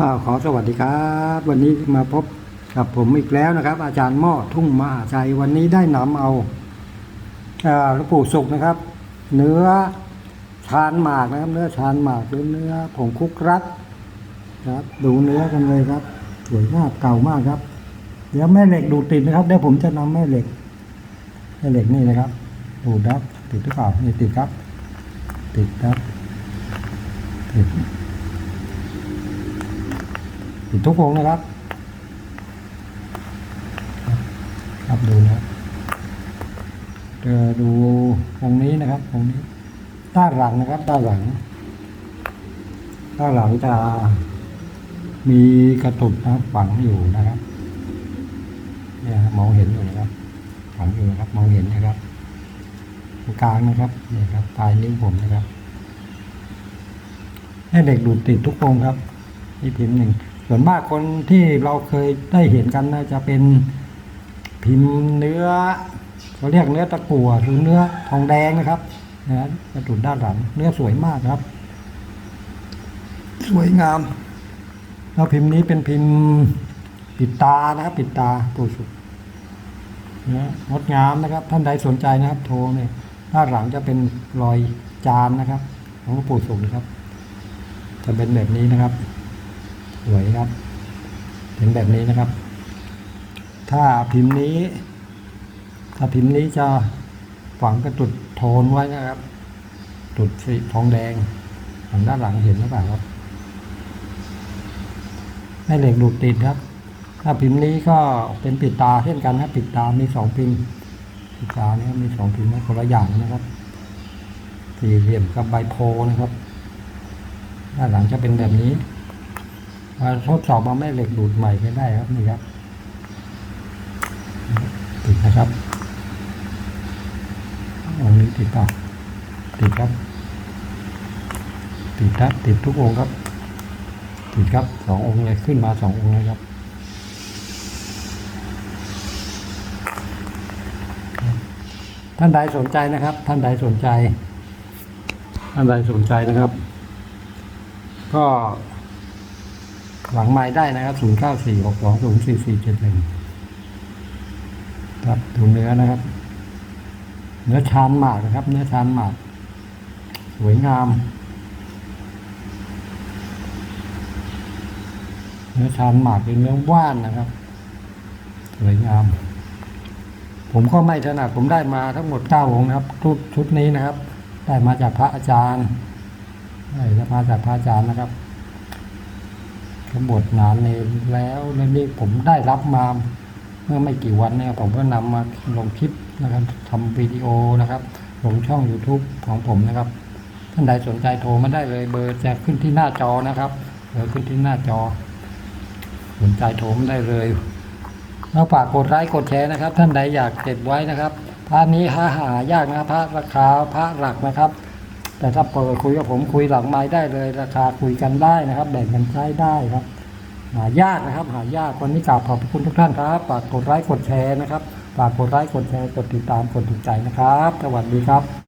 อ่าขอสวัสดีครับ วันนี้มาพบกับผมอีกแล้วนะครับ อาจารย์หม้อทุ่งมหาชัยวันนี้ได้นำเอาหลวงปู่สุกนะครับ เนื้อชานหมากนะครับ เนื้อชานหมากหรือเนื้อผงคุกรัดครับ ดูเนื้อกันเลยครับ สวยมากเก่ามากครับ เดี๋ยวแม่เหล็กดูดติดนะครับเดี๋ยวผมจะนำแม่เหล็กแม่เหล็กนี่นะครับดูดครับติดหรือเปล่านี่ติดครับ ติดครับติด ติดทุกวงนะครับ ครับดูนะครับเดี๋ยวดูวงนี้นะครับวงนี้ ด้านหลังนะครับ ด้านหลัง ด้านหลังจะมีกระตุกนะครับฝังอยู่นะครับเนี่ยครับมองเห็นอยู่นะครับฝังอยู่นะครับมองเห็นนะครับตรงกลางนะครับนี่ครับปลายนิ้วผมนะครับ ให้เด็กดูดติดทุกวงครับนี่พิมพ์หนึ่ง ส่วนมากคนที่เราเคยได้เห็นกันน่าจะเป็นพิมพ์เนื้อเขาเรียกเนื้อตะกั่วหรือเนื้อทองแดงนะครับนะกระตุนด้านหลัง เนื้อสวยมากครับ สวยงาม แล้วพิมพ์นี้เป็นพิมพ์ปิดตานะครับ ปิดตาปูสุดนะงดงามนะครับ ท่านใดสนใจนะครับ โทรเนี่ยด้านหลังจะเป็นรอยจานนะครับของหลวงปู่สุขนะครับ จะเป็นแบบนี้นะครับส วยครับเป็นแบบนี้นะครับ ถ้าพิมพ์นี้ ถ้าพิมพ์นี้จะฝังกระตุดโทนไว้นะครับ ตุดสีทองแดงทางด้านหลังเห็นหรือเปล่าครับให้เหล็กดูดติดครับ ถ้าพิมพ์นี้ก็เป็นปิดตาเช่นกันนะปิดตามีสองพิมพ์ปิดตาเนี่ยมีสองพิมพ์นะคนละอย่างนะครับ สี่เหลี่ยมกับใบโพนะครับด้านหลังจะเป็นแบบนี้ มาทดสอบมาแม่เหล็กดูดใหม่ก็ได้ครับนี่ครับติดนะครับองนี้ติดต่อติดครับ ติดครับติดทุกองค์ครับ ติดครับสององค์เลยขึ้นมาสององค์เลยครับท่านใดสนใจนะครับ ท่านใดสนใจ ท่านใดสนใจนะครับ ก็ หลังไม้ได้นะครับ 0 9 4 6 2 0 4 4 7 1 ครับดูเนื้อนะครับ เนื้อชานหมากนะครับ เนื้อชานหมาก สวยงาม เนื้อชานหมากเป็นเนื้อว่านนะครับ สวยงาม ผมก็ไม่ถนัดผมได้มาทั้งหมดเก้าองค์นะครับชุดชุดนี้นะครับ ได้มาจากพระอาจารย์ได้มาจากพระอาจารย์นะครับ ขบวชนานเนรแล้วแล้วนี่ผมได้รับมาเมื่อไม่กี่วันเนี่ยผมก็นำมาลงคลิปนะครับทำวิดีโอนะครับลงช่อง YouTube ของผมนะครับท่านใดสนใจโทรมาได้เลยเบอร์จะขึ้นที่หน้าจอนะครับเบอร์ขึ้นที่หน้าจอ สนใจโทรมาได้เลยแล้วฝากกดไลค์กดแชร์นะครับ ท่านใดอยากเก็บไว้นะครับพระนี้หาหายากนะพระราคาพระหลักนะครับ แต่ถ้าเปิดคุยกับผมคุยหลังไม้ได้เลย ราคาคุยกันได้นะครับ แบ่งกันใช้ได้ครับ หายากนะครับ หายากวันนี้กล่าวขอบคุณทุกท่านครับฝากกดไลค์กดแชร์นะครับฝากกดไลค์กดแชร์กดติดตามกดถูกใจนะครับ สวัสดีครับ